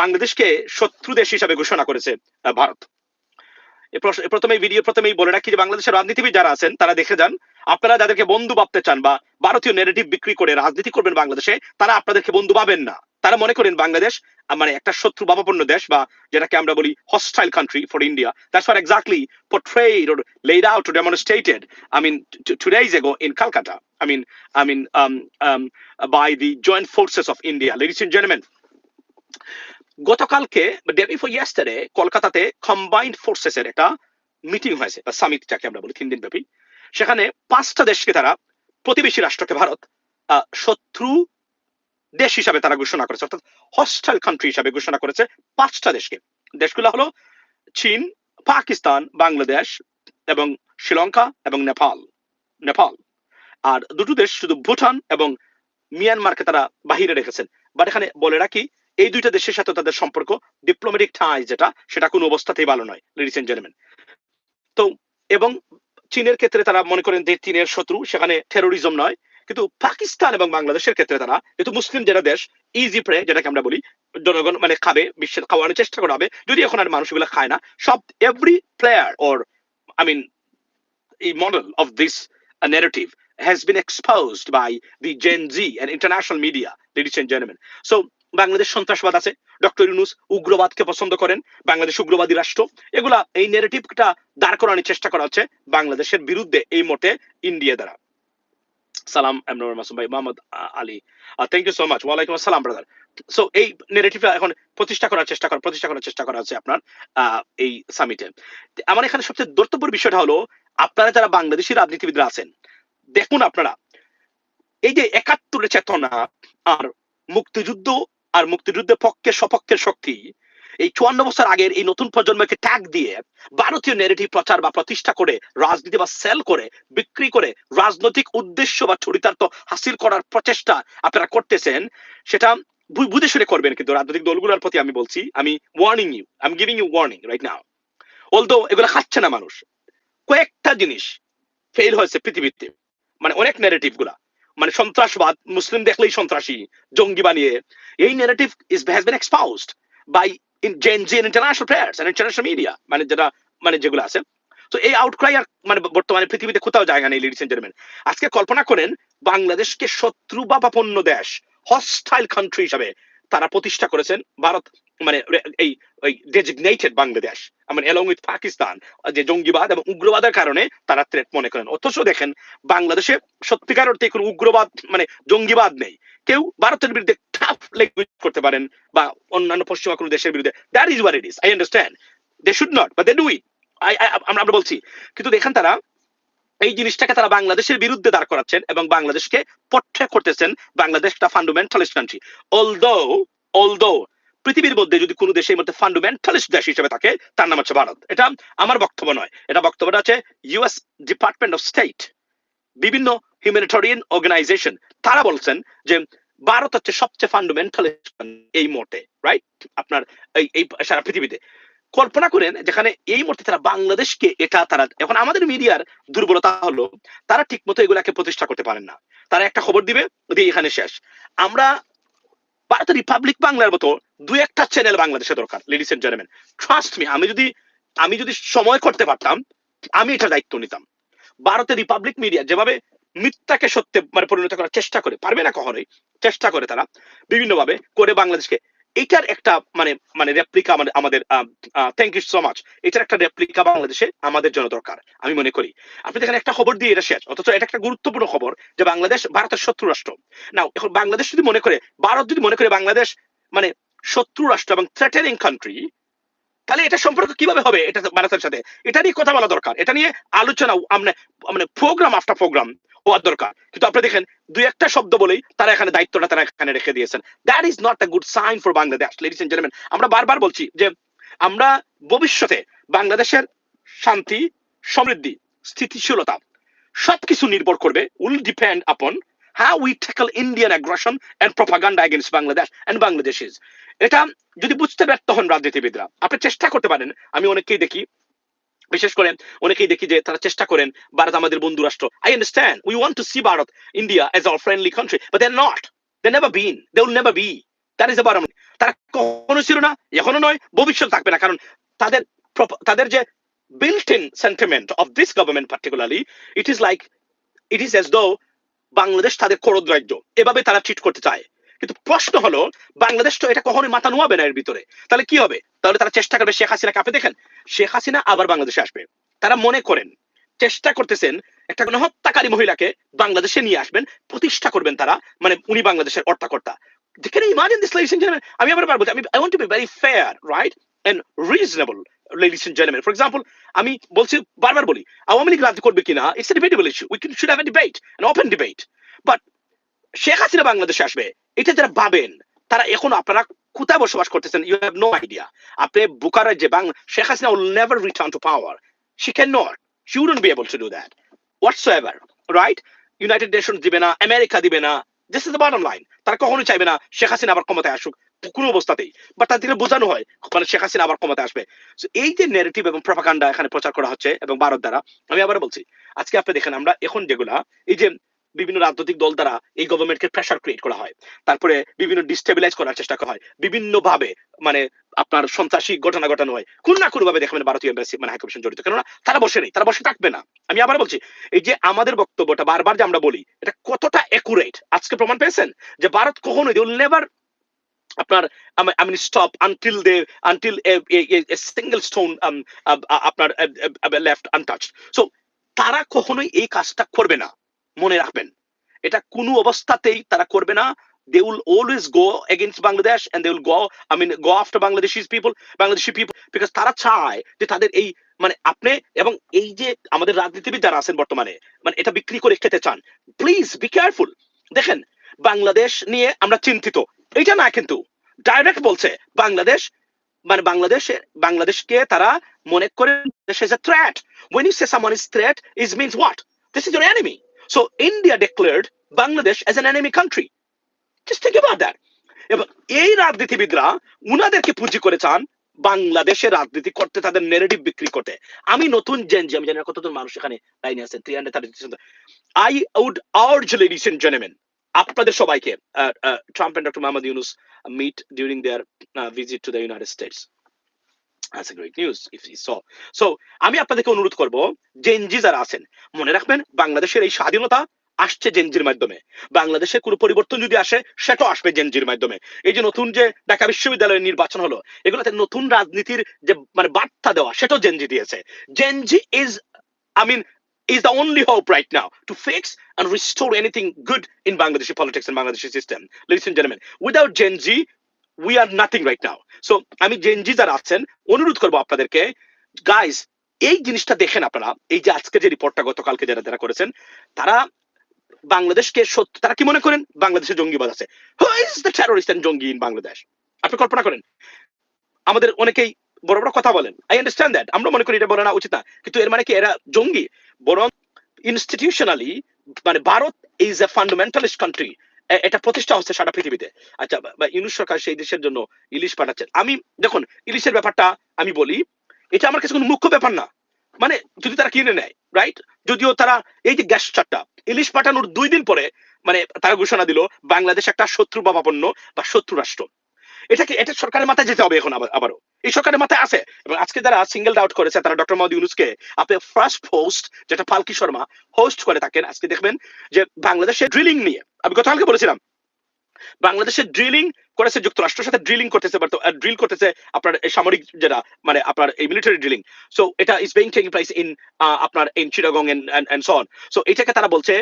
বাংলাদেশকে শত্রু দেশ হিসাবে ঘোষণা করেছে ভারত। প্রথমে ভিডিও প্রথমেই বলে রাখি যে বাংলাদেশের রাজনীতিবিদ যারা আছেন তারা দেখে যান আপনারা যাদেরকে বন্ধু ভাবতে চান বা ভারতীয় নেগেটিভ বিক্রি করে রাজনীতি করবেন বাংলাদেশে তারা আপনাদেরকে বন্ধু পাবেন না। তারা মনে করেন বাংলাদেশ মানে একটা শত্রু ভাবাপন্ন দেশ বা যেটাকে আমরা বলি hostile country for India that's for exactly portrayed or laid out or demonstrated I mean two days ago in Calcutta I mean I mean um, um, by the joint forces of India. গতকালকে day before yesterday কলকাতাতে combined forces এর একটা meeting হয়েছে summit যাকে আমরা বলি, তিন দিন ব্যাপী। সেখানে পাঁচটা দেশকে তারা প্রতিবেশী রাষ্ট্রকে ভারত শত্রু দেশ হিসাবে তারা ঘোষণা করেছে, অর্থাৎ হস্টাইল কান্ট্রি হিসাবে ঘোষণা করেছে পাঁচটা দেশকে। দেশগুলো হলো চীন, পাকিস্তান, বাংলাদেশ এবং শ্রীলঙ্কা এবং নেপাল নেপাল। আর দুটো দেশ শুধু ভুটান এবং মিয়ানমারকে তারা বাহিরে রেখেছেন। বাট এখানে বলে রাখি এই দুইটা দেশের সাথে তাদের সম্পর্ক ডিপ্লোম্যাটিক টাই যেটা সেটা কোনো অবস্থাতেই ভালো নয় লেডিস এন্ড জেন্টলম্যান তো এবং চীনের ক্ষেত্রে তারা মনে করেন যে চীনের শত্রু সেখানে টেরোরিজম নয় কিন্তু পাকিস্তান এবং বাংলাদেশের ক্ষেত্রে তারা যেহেতু মুসলিম যেটা দেশ ইজি প্রে যেটাকে আমরা বলি জনগণ মানে খাবে বিশ্বের খাওয়ানোর চেষ্টা করা হবে যদি এখন আর মানুষগুলো খায় না সব every player or I mean model of this uh, narrative has been exposed by the Gen Z and international media, ladies and gentlemen. So Bangladesh সন্ত্রাসবাদ আছে। ডক্টর ইউনুস উগ্রবাদকে পছন্দ করেন, বাংলাদেশ উগ্রবাদী রাষ্ট্র। এগুলা এই নেরেটিভটা দাঁড় করানোর চেষ্টা করা হচ্ছে বাংলাদেশের বিরুদ্ধে এই মোটে ইন্ডিয়া দ্বারা। সালাম এমনুর মাসুম ভাই, Mohammad Ali. Thank you so much ওয়ালাইকুম আসসালাম ব্রাদার সো এই নেরেটিভটা এখন প্রতিষ্ঠা করার চেষ্টা করা, প্রতিষ্ঠা করার চেষ্টা করা হচ্ছে আপনার এই সামিটে আমার এখানে সবচেয়ে গুরুত্বপূর্ণ বিষয়টা হলো, আপনারা যারা বাংলাদেশি রাজনীতিবিদরা আছেন, দেখুন আপনারা, এই যে একাত্তরের চেতনা আর মুক্তিযুদ্ধ আর মুক্তিযুদ্ধের পক্ষে সপক্ষের শক্তি। এই চুয়ান্ন বছর আগের এই নতুন প্রজন্মকে ট্যাগ দিয়ে ভারতীয় নেগেটিভ প্রচার বা প্রতিষ্ঠা করে, রাজনীতি বা সেল করে, বিক্রি করে, রাজনৈতিক উদ্দেশ্য বা চরিতার্থ হাসিল করার প্রচেষ্টা আপনারা করতেছেন, সেটা বুঝে শুনে করবেন কিন্তু রাজনৈতিক দলগুলোর প্রতি আমি বলছি, আমি warning you I am giving you warning right now although এগুলো খাচ্ছে না মানুষ, কয়েকটা জিনিস ফেল হয়েছে পৃথিবীতে মানে অনেক নেগেটিভগুলা। মানে সন্ত্রাসবাদ, মুসলিম দেখলেই সন্ত্রাসী, জঙ্গি বানিয়ে। এই negative is has been exposed by international players international media মানে যেটা মানে যেগুলো আছে। তো এই আউটক্রাই আর মানে বর্তমানে পৃথিবীতে কোথাও জায়গা নেই লেডিস এন্ড আজকে কল্পনা করেন, বাংলাদেশকে শত্রু বা বাপন্ন দেশ হস্টাইল কান্ট্রি হিসাবে তারা প্রতিষ্ঠা করেছেন, ভারত মানে এই, ওই ডেজিগনেটেড বাংলাদেশ মানে এলং উইথ পাকিস্তান যে জঙ্গিবাদ এবং উগ্রবাদের কারণে তারা থ্রেট মনে করেন। অথচ দেখেন, বাংলাদেশে সত্যিকার অর্থে কোনো উগ্রবাদ মানে জঙ্গিবাদ নেই। কেউ ভারতের বিরুদ্ধে টাফ ল্যাঙ্গুয়েজ করতে পারেন বা অন্যান্য পশ্চিমা কোনো দেশের বিরুদ্ধে। That is war it is I understand they should not বা দে ডু ইট আমরা আমরা বলছি। কিন্তু দেখেন তারা, এই জিনিসটাকে তারা বাংলাদেশের বিরুদ্ধে দাঁড় করাচ্ছেন এবং বাংলাদেশকে পট্টে করতেছেন বাংলাদেশ একটা ফান্ডামেন্টালিস্ট কান্ট্রি অলদো অলদো পৃথিবীর মধ্যে যদি কোনো দেশের মধ্যে ফান্ডামেন্টালিস্ট দেশ হিসেবে থাকে, তার নাম হচ্ছে ভারত। এটা আমার বক্তব্য নয়। এটা বক্তব্যটা আছে ইউএস ডিপার্টমেন্ট অফ স্টেট বিভিন্ন হিউম্যানিটেরিয়ান অর্গানাইজেশন তারা বলছেন যে ভারত হচ্ছে সবচেয়ে ফান্ডামেন্টালিস্ট এই মোটে রাইট আপনার এই এই সারা পৃথিবীতে। কল্পনা করেন যেখানে এই মুহূর্তে তারা বাংলাদেশকে এটা তারা, এখন আমাদের মিডিয়ার দুর্বলতা হলো, তারা ঠিক মতো এগুলাকে প্রতিষ্ঠা করতে পারেন না। তারা একটা খবর দিবে এখানে শেষ। আমরা ভারতের রিপাবলিক বাংলার মতো দু একটা চ্যানেল বাংলাদেশে দরকার ladies and gentleman trust me আমি যদি আমি যদি সময় করতে পারতাম, আমি এটার দায়িত্ব নিতাম। ভারতের রিপাবলিক মিডিয়া যেভাবে মিথ্যাকে সত্যে মানে পরিণত করার চেষ্টা করে, পারবে না কখনোই, চেষ্টা করে তারা, বিভিন্নভাবে করে বাংলাদেশকে। এটার একটা মানে মানে রেপ্লিকা আমাদের আমাদের থ্যাংক ইউ সো মাচ এটার একটা রেপ্লিকা বাংলাদেশে আমাদের জন্য দরকার, আমি মনে করি। আপনি দেখেন একটা খবর দিয়ে এটা শেষ অথচ এটা একটা গুরুত্বপূর্ণ খবর যে বাংলাদেশ ভারতের শত্রু রাষ্ট্র। না এখন বাংলাদেশ যদি মনে করে, ভারত যদি মনে করে বাংলাদেশ মানে শত্রু রাষ্ট্র এবং থ্রেটেনিং কান্ট্রি তাহলে এটা সম্পর্ক কীভাবে হবে? এটা ভারতের সাথে। এটা নিয়ে কথা বলা দরকার। এটা নিয়ে আলোচনা মানে প্রোগ্রাম আফটার প্রোগ্রাম হওয়ার দরকার। কিন্তু আপনি দেখেন, দুই একটা শব্দ বলেই তারা এখানে দায়িত্বটা তারা এখানে রেখে দিয়েছেন। That is not a good sign for Bangladesh ladies and gentleman আমরা বারবার বলছি যে, আমরা ভবিষ্যতে বাংলাদেশের শান্তি, সমৃদ্ধি, স্থিতিশীলতা সবকিছু নির্ভর করবে will depend upon how we tackle Indian aggression and propaganda against Bangladesh and Bangladeshis. এটা যদি বুঝতে ব্যর্থ হন রাজনীতিবিদরা, আপনি চেষ্টা করতে পারেন। আমি অনেককেই দেখি, বিশেষ করে অনেকেই দেখি যে তারা চেষ্টা করেন ভারত আমাদের বন্ধু রাষ্ট্র। I understand we want to see Bharat India as our friendly country but they not they never been they will never be that is bottom তারা কখনো ছিল না, এখনও নয়, ভবিষ্যৎ থাকবে না। কারণ তাদের তাদের যে built in sentiment of this government particularly it is like it is as though Bangladesh তাদের করদ রাজ্য এভাবে তারা ট্রিট করতে চায়। কিন্তু প্রশ্ন হলো বাংলাদেশ তো এটা কখনোই মাথা নোয়াবে না এর ভিতরে। তাহলে কি হবে? তাহলে তারা চেষ্টা করবে শেখ হাসিনা কাপে দেখেন শেখ হাসিনা আবার বাংলাদেশে আসবে। তারা মনে করেন চেষ্টা করতেছেন একটা গণহত্যাকারী মহিলাকে বাংলাদেশে নিয়ে আসবেন প্রতিষ্ঠা করবেন তারা মানে উনি বাংলাদেশের this, ladies and gentlemen? আমি আবার বলছি আমি I want to be very fair, right? And reasonable, ladies and gentlemen. For example, Sheikh Hasina বাংলাদেশে আইডিয়া আপনি বুকারা যে Bangla Sheikh Hasina will never return to power she can not she wouldn't be able to do that nations দিবে না America দিবে না this is the line তারা কখনোই চাইবে না শেখ হাসিনা আবার ক্ষমতায় আসুক। কোনো অবস্থাতেই। বাট তাদেরকে বোঝানো হয় মানে শেখ হাসিনা আবার ক্ষমতায় আসবে। এই যে নেগেটিভ এবং প্রপাকাণ্ডা এখানে প্রচার করা হচ্ছে এবং ভারত দ্বারা, আমি আবার বলছি, আজকে আপনি দেখেন আমরা এখন যেগুলা, এই যে বিভিন্ন রাজনৈতিক দল দ্বারা এই গভর্নমেন্টকে প্রেশার ক্রিয়েট করা হয়, তারপরে বিভিন্ন ডিস্টেবিলাইজ করার চেষ্টা করা হয় বিভিন্ন ভাবে মানে আপনার সন্ত্রাসী ঘটনা ঘটানো হয়, কোন না কোনো ভাবে দেখবেন ভারতীয় এম্বাসি মানে হাইকমিশন জড়িত, কেননা তারা বসে নেই, তারা বসে থাকবে না। আমি আবার বলছি, এই যে আমাদের বক্তব্যটা বারবার যে আমরা বলি, এটা কতটা একুরেট আজকে প্রমাণ পেয়েছেন? যে ভারত কখনোই দে নেভার আপনার I mean stop until they until single stone আপনার লেফট আনটাচড সো তারা কখনোই এই কাজটা করবে না, মনে রাখবেন। এটা কোনো অবস্থাতেই তারা করবে না। They will always go against Bangladesh and they will go, I mean, go after Bangladeshis people, Bangladeshi people, because তারা চায় যে তাদের এই মানে আপনি এবং এই যে আমাদের রাজনীতিবিদ যারা আছেন বর্তমানে মানে এটা বিক্রি করে খেতে চান। প্লিজ বি কেয়ারফুল দেখেন, বাংলাদেশ নিয়ে আমরা চিন্তিত। এটা না কিন্তু ডাইরেক্ট বলছে বাংলাদেশ মানে বাংলাদেশে, বাংলাদেশকে তারা মনে করেন this is a threat, when you say someone is threat, it means what? This is your enemy. So, India declared Bangladesh as an enemy country. Just think about that. এবং এই রাজনীতিবিদরা উনাদেরকে পুঁজি করে চান বাংলাদেশে রাজনীতি করতে, তাদের নেগেটিভ বিক্রি করতে। আমি নতুন জেনজি আমি জানি কতজন মানুষ এখানে লাইনে আছেন three hundred thirty I would urge ladies and gentleman আপনাদের সবাইকে Trump and doctor Muhammad Yunus meet during their visit to the United States That's a great news if you saw. So, আমি আপনাদেরকে অনুরোধ করব জেনজি যারা আছেন, মনে রাখবেন বাংলাদেশের এই স্বাধীনতা আসছে জেনজির মাধ্যমে। বাংলাদেশে কোনো পরিবর্তন যদি আসে সেটাও আসবে জেনজির মাধ্যমে। এই যে নতুন যে ঢাকা বিশ্ববিদ্যালয়ের নির্বাচন হলো, এগুলোতে নতুন রাজনীতির যে মানে বার্তা দেওয়া, সেটাও জেনজি দিয়েছে। Gen Z is I mean is the only hope right now to fix and restore anything good in Bangladeshi politics and Bangladeshi system. Ladies and gentlemen, without Gen Z, we are nothing right now. So আমি Gen Z যারা আছেন অনুরোধ করব আপনাদেরকে guys এই জিনিসটা দেখেন আপনারা এই যে আজকে যে রিপোর্টটা গতকালকে যারা যারা করেছেন তারা বাংলাদেশকে সত্য তারা কি মনে করেন? বাংলাদেশে জঙ্গিবাদ আছে। Who is the terrorist and জঙ্গি ইন বাংলাদেশ আপনি কল্পনা করেন। আমাদের অনেকেই বড় বড় কথা বলেন। আই আন্ডারস্ট্যান্ড দ্যাট আমরা মনে করি এটা বলা উচিত না। কিন্তু এর মানে কি এরা জঙ্গি। বরং ইনস্টিটিউশনালি মানে Bharat is a fundamentalist country এটা প্রতিষ্ঠা হচ্ছে সারা পৃথিবীতে। আচ্ছা ইউনুস সরকার সেই দেশের জন্য ইলিশ পাঠাচ্ছেন। আমি, দেখুন, ইলিশের ব্যাপারটা আমি বলি, এটা আমার কাছে কোনো মুখ্য ব্যাপার না। মানে যদি তারা কিনে নেয় রাইট যদিও তারা এই যে গ্যাস চারটা, ইলিশ পাঠানোর দুই দিন পরে মানে তারা ঘোষণা দিল, বাংলাদেশ একটা শত্রু বাবাপন্ন বা শত্রু রাষ্ট্র। এটাকে এটা সরকারের মাথায় যেতে হবে এখন আবার, আবারও? এই সরকারের মাথায় আছে। এবং আজকে যারা সিঙ্গেল আউট করেছে, তারা ডক্টর মোহাম্মদ ইউনুসকে আপনি ফার্স্ট পোস্ট যেটা পালকি শর্মা হোস্ট করে থাকেন। আজকে দেখবেন যে বাংলাদেশের ড্রিলিং নিয়ে, আমি গতকালকে বলেছিলাম বাংলাদেশের ড্রিলিং করেছে যুক্তরাষ্ট্রের সাথে ড্রিলিং করতেছে ড্রিল করতেছে আপনার সামরিক যেটা মানে আপনার এই মিলিটারি ড্রিলিং সো এটা is being taking place in আপনার in Chittagong and so on so এটাকে তারা বলছে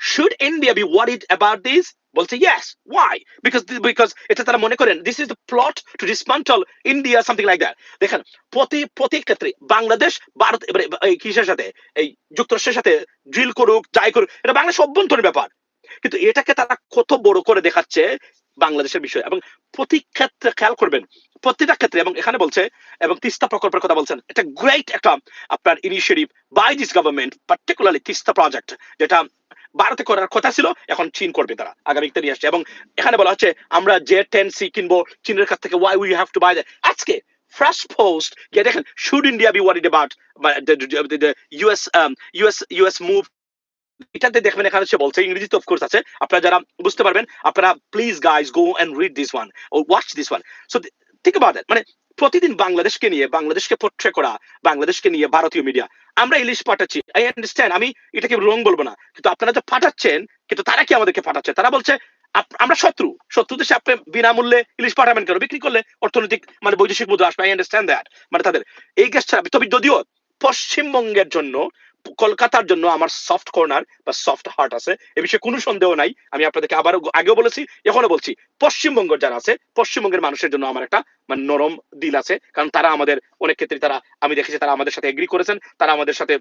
should India be worried about this বলছে ইয়েস ওয়াই বিকজ বিকজ এটা তারা মনে করেন this is the plot to dismantle India something like that দেখেন, প্রতি প্রতি ক্ষেত্রে বাংলাদেশ, ভারত এই কিসের সাথে? এই যুক্তরাষ্ট্রের সাথে ড্রিল করুক যাই করুক, এটা বাংলাদেশ অভ্যন্তরীণ ব্যাপার। কিন্তু এটাকে তারা কত বড় করে দেখাচ্ছে বাংলাদেশের বিষয়। এবং প্রতি ক্ষেত্রে খেয়াল করবেন, প্রতিটা ক্ষেত্রে, এবং এখানে বলছে, এবং তিস্তা প্রকল্পের কথা বলছেন এটা গ্রেট একটা, আপনার initiative by this government particularly Teesta project যেটা ভারতে করার কথা ছিল এখন চীন করবে তারা আগামীতে নিয়ে আসছে। এবং এখানে বলা হচ্ছে আমরা যে টেন সি কিনবো চীনের কাছ থেকে why we have to buy আজকে fresh post yeah should india be worried about uh, the, the, the, us um, us us move? এটাতে দেখবেন এখানে সে বলছে ইংরেজিতে অফকোর্স আছে আপনারা যারা বুঝতে পারবেন আপনারা please guys go and read this one watch this one so ঠিক অ্যাবাউট মানে প্রতিদিন বাংলাদেশকে নিয়ে বাংলাদেশকে পোট্রে করা বাংলাদেশকে নিয়ে ভারতীয় মিডিয়া আমরা ইলিশ পাঠাচ্ছি। আই আন্ডারস্ট্যান্ড আমি এটাকে রং বলব না। কিন্তু আপনারা যে পাঠাচ্ছেন, কিন্তু তারা কি আমাদেরকে পাঠাচ্ছে? তারা বলছে আমরা শত্রু। শত্রু দেশে আপনি বিনামূল্যে ইলিশ পাঠাবেন কেন? বিক্রি করলে অর্থনৈতিক মানে বৈদেশিক মুদ্রা আসবে। আই আন্ডারস্ট্যান্ড দ্যাট মানে তাদের। এই গ্যাসটা তবে যদিও পশ্চিমবঙ্গের জন্য কলকাতার জন্য আমার সফট কর্নার বা সফট হার্ট আছে, এ বিষয়ে কোনো সন্দেহ নাই। আমি আপনাদেরকে আবারও আগেও বলেছি এখনও বলছি, পশ্চিমবঙ্গ যারা আছে, পশ্চিমবঙ্গের মানুষের জন্য আমার একটা মানে নরম দিল আছে। কারণ তারা আমাদের, অনেক ক্ষেত্রে তারা, আমি দেখেছি তারা আমাদের সাথে এগ্রি করেছেন, তারা আমাদের সাথে,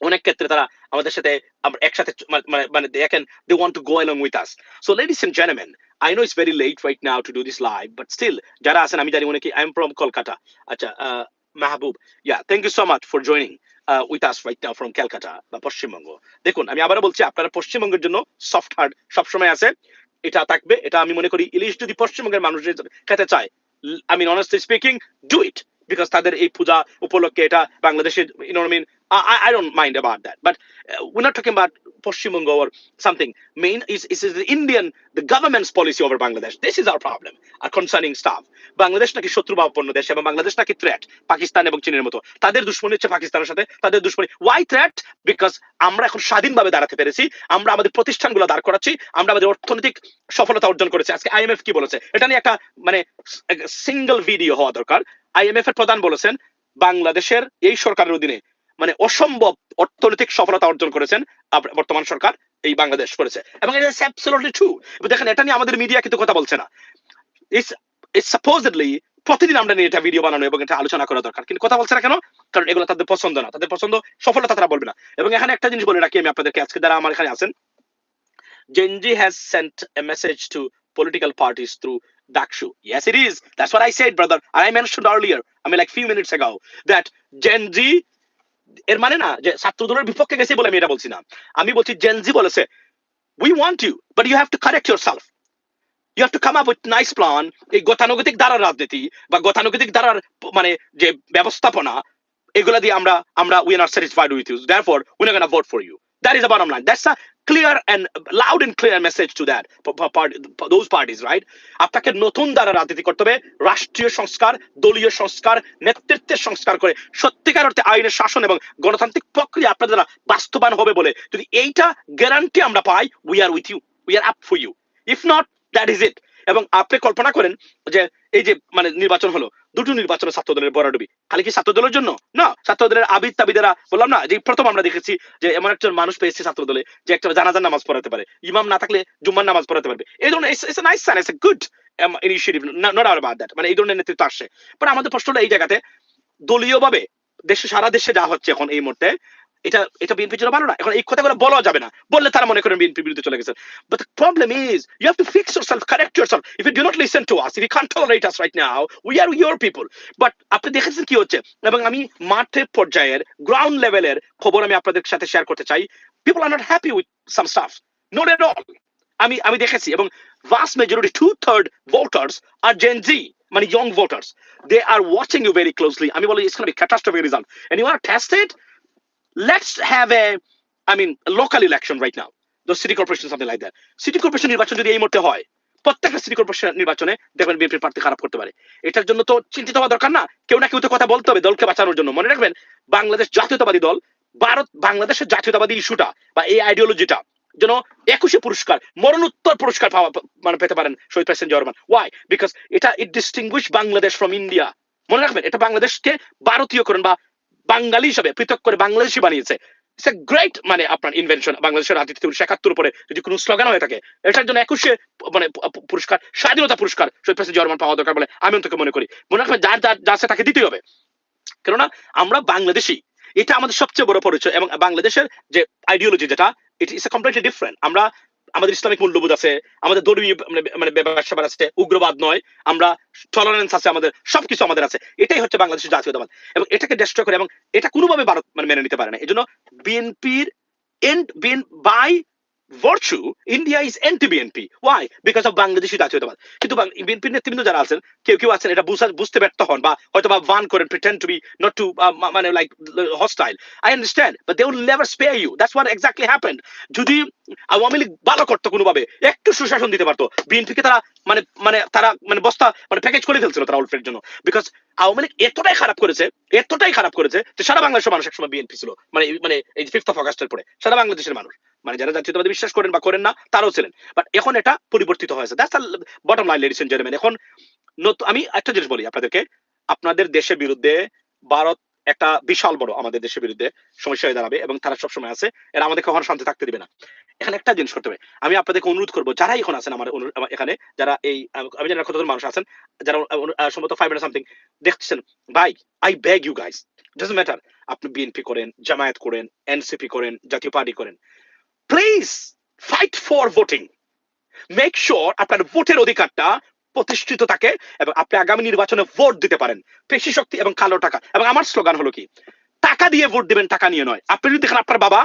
অনেক ক্ষেত্রে তারা আমাদের সাথে একসাথে মানে- মানে মানে দেখেন they want to go along with us. So, ladies and gentlemen, I know it's very late right now to do this live, but still যারা আছেন, আমি জানি অনেকে, I am from Kolkata আচ্ছা Mahbub, yeah, thank you so much for joining. Uh, us right now from Calcutta বা পশ্চিমবঙ্গ। দেখুন আমি আবারও বলছি আপনারা পশ্চিমবঙ্গের জন্য সফট হার্ড সবসময় আছে এটা থাকবে এটা আমি মনে করি ইলিশ যদি পশ্চিমবঙ্গের মানুষের খেতে চায় I mean honestly speaking do it because তাদের এই পূজা উপলক্ষে এটা বাংলাদেশের ইনোরমিন I I, don't mind about that. But uh, we're not talking about Pashchimongo or something. Main is, is, is the Indian the government's policy over Bangladesh. This is our problem our concerning stuff Bangladesh নাকি শত্রুভাবাপন্ন দেশ এবং বাংলাদেশ নাকি threat Pakistan এবং চীনের মতো। তাদের দুশ্মনী হচ্ছে পাকিস্তানের সাথে তাদের দুশ্মনী। ওয়াই থ্রেট বিকজ আমরা এখন স্বাধীনভাবে দাঁড়াতে পেরেছি আমরা আমাদের প্রতিষ্ঠানগুলো দাঁড় করাচ্ছি আমরা আমাদের অর্থনৈতিক সফলতা অর্জন করেছি। আজকে আইএমএফ কি বলেছে? এটা নিয়ে একটা মানে সিঙ্গেল ভিডিও হওয়া দরকার। আইএমএফ এর প্রধান বলেছেন বাংলাদেশের এই সরকারের অধীনে মানে অসম্ভব অর্থনৈতিক সফলতা অর্জন করেছেন বর্তমান সরকার এই বাংলাদেশ করেছে। এবং দেখেন এটা নিয়ে আমাদের মিডিয়া কিন্তু কথা বলছে না। প্রতিদিন আমরা নিয়ে এটা ভিডিও বানানো এবং এটা আলোচনা করা দরকার। কিন্তু কথা বলছে না কেন? কারণ এগুলো তাদের পছন্দ না। তাদের পছন্দ সফলতা তারা বলবে না। এবং এখানে একটা জিনিস বলে রাখি আমি আপনাদেরকে আজকে আমার এখানে আছেন। To political parties. That's what I said, I mentioned earlier, I like few minutes ago, that এর মানে না যে ছাত্র দলের বিপক্ষে গেছে বলে আমি এটা বলছি না। আমি বলছি জেনজি বলেছে we want you but you have to correct yourself you have to come up with nice plan এই গতানুগতিক দ্বারার রাজনীতি বা গতানুগতিক দ্বারার মানে যে ব্যবস্থাপনা, এগুলা দিয়ে আমরা আমরা we are satisfied with you therefore we are gonna vote for you that is the bottom line that's a clear and loud and clear message to that those parties right আপনাকে নতুন দ্বারা রাজনীতি করতে হবে, রাষ্ট্রীয় সংস্কার, দলীয় সংস্কার, নেতৃত্বের সংস্কার করে, সত্যিকার অর্থে আইনের শাসন এবং গণতান্ত্রিক প্রক্রিয়া আপনাদের দ্বারা বাস্তবায়ন হবে বলে যদি এইটা গ্যারান্টি আমরা পাই we are with you we are up for you if not that is it এবং আপনি কল্পনা করেন যে এই যে মানে নির্বাচন হলো দুটো নির্বাচনে ছাত্র দলের বরাডুবি। খালি কি ছাত্র দলের জন্য? না ছাত্র দলের আবিদ তাবিদেরা, বললাম না, যে প্রথম আমরা দেখেছি যে এমন একজন মানুষ পেয়েছে ছাত্র দলে যে একটা জানাজার নামাজ পড়াতে পারে, ইমাম না থাকলে জুম্মার নামাজ পড়াতে পারবে। এই ধরনের nice sign it's good initiative not out about that মানে এই ধরনের নেতৃত্ব আসছে। বাট আমাদের প্রশ্নটা এই জায়গাতে দলীয় ভাবে দেশে, সারা দেশে যা হচ্ছে এখন এই মুহূর্তে এটা এটা বিএনপির জন্য ভালো না। এখন এই কথাগুলো বলা যাবে না। বললে তারা মনে করেন বিএনপির বিরুদ্ধে চলে গেছে। But the problem is, you have to fix yourself, correct yourself. If you do not listen to us, if you can't tolerate us right now, we are your people. But আপনি দেখেছেন কি হচ্ছে? এবং আমি মাঠের পর্যায়ের গ্রাউন্ড লেভেলের খবর আমি আপনাদের সাথে শেয়ার করতে চাই। People are not happy with some stuff not at all আমি আমি দেখেছি এবং vast majority two third voters are Gen Z মানে young voters they are watching you very closely আমি বলি it's be catastrophic result and you are tested let's have a, I mean, a local election right now. The city corporation, something like that. City corporation নির্বাচন যদি এই মুহূর্তে হয়, প্রত্যেকটা city corporation নির্বাচনে দেখবেন বিএনপির প্রার্থী খারাপ করতে পারে। এটার জন্য তো চিন্তিত হওয়া দরকার না। কেউ না কেউ তো কথা বলতে হবে দলকে বাঁচানোর জন্য। মনে রাখবেন, বাংলাদেশ জাতীয়তাবাদী দল, ভারত, বাংলাদেশের জাতীয়তাবাদী ইস্যুটা বা এই আইডিওলজিটা যেন একুশে পুরস্কার, মরণোত্তর পুরস্কার পাওয়া মানে পেতে পারেন শহীদ president Zia Rahman. Why because এটা it distinguish Bangladesh from India মনে রাখবেন, এটা বাংলাদেশকে ভারতীয়করণ বা বাঙালি হিসাবে, পৃথক করে বাংলাদেশি বানিয়েছে। ইটস এ গ্রেট মানে আপনার ইনভেনশন বাংলাদেশের রাজনীতি উনিশশো একাত্তর উপরে যদি কোনো স্লোগান হয়ে থাকে, এটার জন্য একুশে মানে পুরস্কার, স্বাধীনতা পুরস্কার শহীদ প্রেসিডেন্ট পাওয়া দরকার বলে আমি অন্তকে মনে করি। মনে রাখবেন যার যার যা আছে তাকে দিতেই হবে। কেননা আমরা বাংলাদেশি, এটা আমাদের সবচেয়ে বড় পরিচয় এবং বাংলাদেশের যে আইডিওলজি যেটা ইট ইস এ কমপ্লিটলি ডিফারেন্ট আমরা আমাদের ইসলামিক মূল্যবোধ আছে, আমাদের ধর্মীয় মানে মানে ব্যবসা আছে, উগ্রবাদ নয়, আমরা টলারেন্স আছে আমাদের, সবকিছু আমাদের আছে। এটাই হচ্ছে বাংলাদেশের জাতীয়তাবাদ। এবং এটাকে ডেস্ট্রয় করে এবং এটা কোনোভাবে ভারত মানে মেনে নিতে পারে না। এই জন্য বিএনপির and BN by virtue India is anti BNP why because of Bangladeshi জাতীয়তাবাদ। কিন্তু বিএনপি নেতৃবৃন্দ যারা আছেন, কেউ কেউ আছেন, এটা বুঝা- বুঝতে ব্যর্থ হন বা হয়তো বা ভান করেন টু বি নট টু মানে like hostile I understand but they will never spare you that's exactly happened Awami Awami League ভালো করতো কোনোভাবে, একটু সুশাসন দিতে পারতো। বিএনপিকে তারা মানে মানে তারা মানে বস্তা মানে প্যাকেজ করে ফেলছিল তারা উল্ফের জন্য। বিকজ আওয়ামী লীগ এতটাই খারাপ করেছে, এতটাই খারাপ করেছে যে সারা বাংলাদেশের মানুষ একসময় বিএনপি ছিল। মানে মানে এই ফিফথ অফ আগস্টের পরে, সারা বাংলাদেশের মানুষ। মানে যারা জাতীয়তাবাদী বিশ্বাস করেন বা করেন না, তারাও ছিলেন। বাট এখন এটা পরিবর্তিত হয়েছে। That's bottom line ladies and gentleman এখন আমি একটা জিনিস বলি আপনাদেরকে। আপনাদের দেশের বিরুদ্ধে ভারত একটা বিশাল বড়, আমাদের দেশের বিরুদ্ধে সমস্যা হয়ে দাঁড়াবে এবং তারা সবসময় আছে। এরা আমাদের কখনো শান্তি থাকতে দিবে না। এখানে একটা জিনিস করতে হবে। আমি আপনাদেরকে অনুরোধ করব যারা এখন আছেন আমার এখানে, যারা এই আমি না কতজন মানুষ আছেন, যারা সম্ভবত ফাইভ সামথিং দেখছেন, ভাই I beg you guys doesn't matter আপনি বিএনপি করেন, জামায়াত করেন এনসিপি করেন, জাতীয় পার্টি করেন please fight for voting make sure আপনার ভোটের অধিকারটা প্রতিষ্ঠিত থাকে এবং আপনি আগামী নির্বাচনে ভোট দিতে পারেন। পেশি শক্তি এবং কালো টাকা। এবং আমার স্লোগান হলো কি? টাকা দিয়ে ভোট দিবেন, টাকা নিয়ে নয়। আপনি যদি দেখেন আপনার বাবা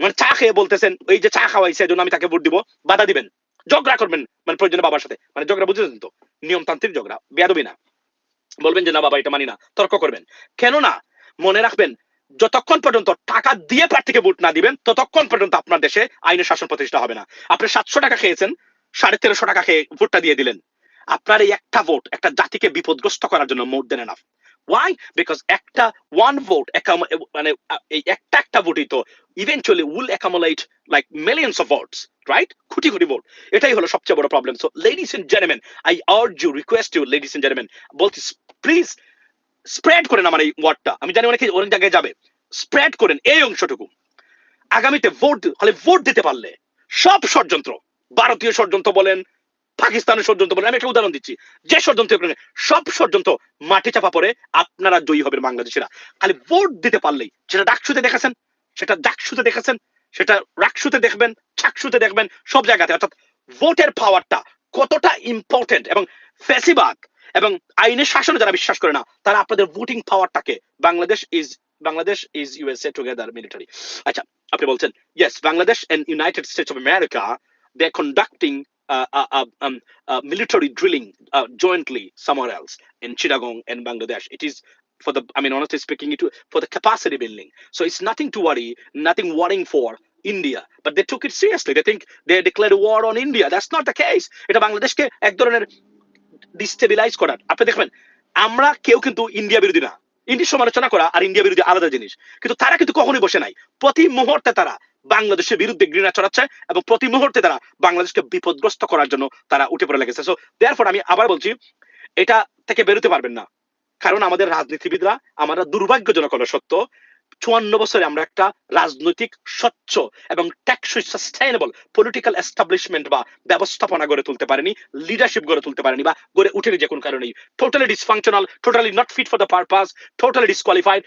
মানে চা খেয়ে বলতেছেন এই যে চা খাওয়াইছে এই জন্য আমি তাকে ভোট দিব। বাধা দিবেন। ঝগড়া করবেন মানে প্রয়োজনে বাবার সাথে। মানে ঝগড়া, বুঝেছেন তো? নিয়মতান্ত্রিক ঝগড়া, বেয়াদবি না। বলবেন যে, না বাবা, এটা মানি না। তর্ক করবেন। কেন না মনে রাখবেন, যতক্ষণ পর্যন্ত টাকা দিয়ে প্রার্থীকে ভোট না দিবেন, ততক্ষণ পর্যন্ত আপনার দেশে আইনের শাসন প্রতিষ্ঠা হবে না। আপনি সাতশো টাকা খেয়েছেন, সাড়ে তেরোশো টাকা খেয়ে ভোটটা দিয়ে দিলেন। আপনার এই একটা ভোট, একটা জাতিকে বিপদগ্রস্ত করার জন্য more than enough. Why because একটা ওয়ান ভোট মানে একটা একটা ভোটই তো eventually will accumulate like millions of votes right crore crore vote এটাই হলো সবচেয়ে বড় problem so ladies and gentleman I urge you request you ladies and gentleman বলছি প্লিজ স্প্রেড করেন আমার এই ওয়ার্ডটা আমি জানি অনেকে অনেক জায়গায় যাবে। স্প্রেড করেন এই অংশটুকু। আগামীতে ভোট হলে ভোট দিতে পারলে। সব ষড়যন্ত্র। ভারতীয় ষড়যন্ত্র বলেন পাকিস্তানের ষড়যন্ত্র বলেন আমি একটা উদাহরণ দিচ্ছি। যে ষড়যন্ত্র সব ষড়যন্ত্র মাটি চাপা পড়ে আপনারা জয়ী হবেন বাংলাদেশিরা। খালি ভোট দিতে পারলেই সেটা ডাকসুতে দেখেছেন, সেটা ডাকসুতে দেখেছেন, সেটা রাকসুতে দেখবেন চাকসুতে দেখবেন, সব জায়গাতে। অর্থাৎ ভোটের পাওয়ারটা কতটা ইম্পর্টেন্ট এবং ফেসিবাদ এবং আইনের শাসনে যারা বিশ্বাস করে না, তারা আপনাদের voting পাওয়ারটাকে Bangladesh is Bangladesh is USA together military আচ্ছা আপনি বলছেন yes Bangladesh and United States of America they are Conducting military drilling uh, jointly somewhere else in Chittagong and Bangladesh. It is for the, I mean, honestly speaking, it for the capacity building. So it's nothing to worry, nothing worrying for India. But they took it seriously. They think they declared a war on India. That's not the case. এটা বাংলাদেশকে এক ধরনের destabilise করার আপনি দেখবেন আমরা কেউ কিন্তু ইন্ডিয়া বিরোধী না ইন্ডিয়ার সমালোচনা করা আর ইন্ডিয়া বিরোধী আলাদা জিনিস কিন্তু তারা কিন্তু কখনোই বসে নাই প্রতি মুহূর্তে তারা বাংলাদেশের বিরুদ্ধে ঘৃণা ছড়াচ্ছে এবং প্রতি মুহূর্তে তারা বাংলাদেশকে বিপদগ্রস্ত করার জন্য তারা উঠে পড়ে লেগেছে। সো দেয়ারফর আমি আবার বলছি, এটা থেকে বেরোতে পারবেন না। কারণ আমাদের রাজনীতিবিদরা আমরা দুর্ভাগ্যজনক হলো সত্য, চুয়ান্ন বছরে আমরা একটা রাজনৈতিক স্বচ্ছ এবং টেকসই সাস্টেইনেবল পলিটিক্যাল এস্টাবলিশমেন্ট বা ব্যবস্থাপনা গড়ে তুলতে পারেনি লিডারশিপ গড়ে তুলতে পারেনি বা গড়ে উঠেনি যে কোনো কারণেই। Totally dysfunctional totally not fit for the purpose totally disqualified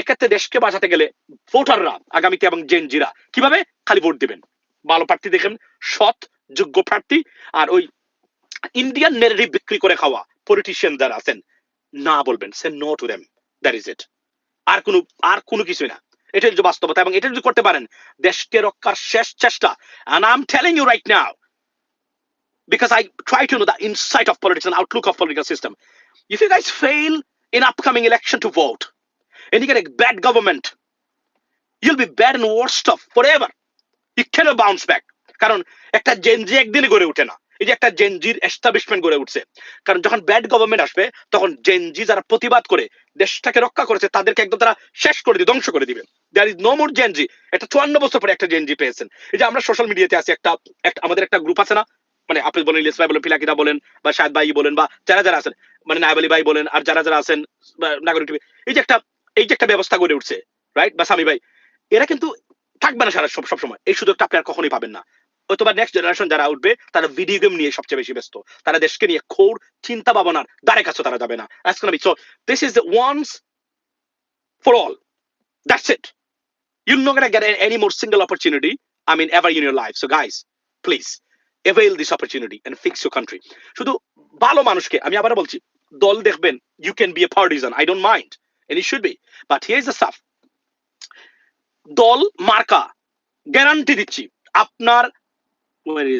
এক্ষেত্রে দেশকে বাঁচাতে গেলে ভোটাররা, আগামীতে এবং জেনজিরা কীভাবে খালি ভোট দিবেন? ভালো প্রার্থী দেখেন, সৎ, যোগ্য প্রার্থী আর ওই ইন্ডিয়ান নেরেটিভ বিক্রি করে খাওয়া পলিটিশিয়ান যারা আছেন, না বলবেন say no to them that is it আর কোনো আর কোনো কিছুই না। এটা হচ্ছে বাস্তবতা এবং এটা যদি করতে পারেন, দেশকে রক্ষার শেষ চেষ্টা, and I'm telling you right now, because I try to know the insight of politics and outlook of political system. If you guys fail in upcoming election to vote and you get a bad government, you'll be bad and worst off forever. You cannot bounce back. কারণ একটা Gen Z একদিনে গড়ে ওঠে না। এই যে একটা জেনজির establishment গড়ে উঠছে। কারণ যখন ব্যাড গভর্নমেন্ট আসবে, তখন জেনজি যারা প্রতিবাদ করে, দেশটাকে রক্ষা করেছে, তাদেরকে একদম তারা শেষ করে দিবে ধ্বংস করে দিবে। There is no more Gen Z এটা চুয়ান্ন বছর পরে একটা জেনজি পেয়েছেন। এই যে আমরা সোশ্যাল মিডিয়াতে আছি, একটা আমাদের একটা গ্রুপ আছে না? মানে আপনি বলেন, ইলিয়াস ভাই বলেন, পিলাকিদা বলেন, বা শাহেদ ভাই বলেন, বা যারা যারা আছেন মানে আলী ভাই বলেন, আর যারা যারা আছেন নাগরিক এই যে একটা এই যে একটা ব্যবস্থা গড়ে উঠছে রাইট বা স্বামী ভাই এরা কিন্তু থাকবে না সারা সব সবসময় এই সুযোগটা আপনি আর কখনোই পাবেন না অথবা নেক্সট জেনারেশন যারা উঠবে তারা ভিডিও গেম নিয়ে সবচেয়ে বেশি ব্যস্ত তারা দেশকে নিয়ে খোর চিন্তা ভাবনার দ্বারে কাছে তারা যাবে না all that's it you're not gonna get any more single opportunity I mean ever in your life guys please avail this opportunity and fix country শুধু ভালো মানুষকে আমি আবার বলছি দল দেখবেন you can be a partisan I don't mind and it should be but here's the stuff দল মার্কা গ্যারান্টি দিচ্ছি আপনার is